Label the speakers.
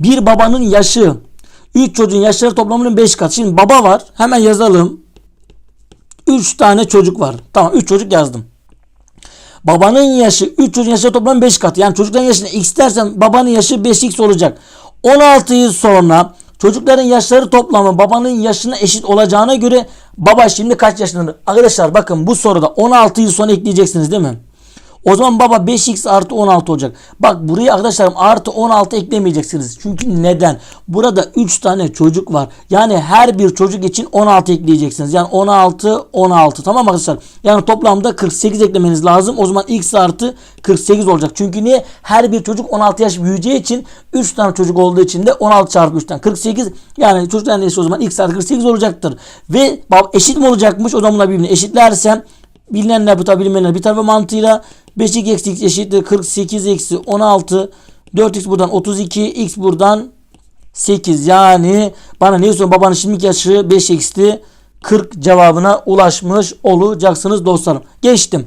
Speaker 1: Bir babanın yaşı 3 çocuğun yaşları toplamının 5 katı. Şimdi baba var. Hemen yazalım. 3 tane çocuk var. Tamam 3 çocuk yazdım. Babanın yaşı 3 çocuğun yaşı toplam 5 katı. Yani çocukların yaşına x dersen babanın yaşı 5x olacak. 16 yıl sonra çocukların yaşları toplamı babanın yaşına eşit olacağına göre baba şimdi kaç yaşındadır? Arkadaşlar bakın bu soruda 16 yıl sonra ekleyeceksiniz değil mi? O zaman baba 5x artı 16 olacak. Bak buraya arkadaşlarım artı 16 eklemeyeceksiniz. Çünkü neden? Burada 3 tane çocuk var. Yani her bir çocuk için 16 ekleyeceksiniz. Yani 16 16 tamam arkadaşlar? Yani toplamda 48 eklemeniz lazım. O zaman x artı 48 olacak. Çünkü niye? Her bir çocuk 16 yaş büyüyeceği için 3 tane çocuk olduğu için de 16 çarpı 3'ten 48 yani çocukların eşit o zaman x artı 48 olacaktır. Ve bab- eşit mi olacakmış? O zaman bunlar birbirine eşitlersem bilinenler bu tabi bilinmeyenler bir tarafa mantığıyla 5x eksi x eşittir 48 eksi 16 4x buradan 32 x buradan 8 yani bana ne diyorsun babanın şimdiki yaşı 5x'ti 40 cevabına ulaşmış olacaksınız dostlarım. Geçtim.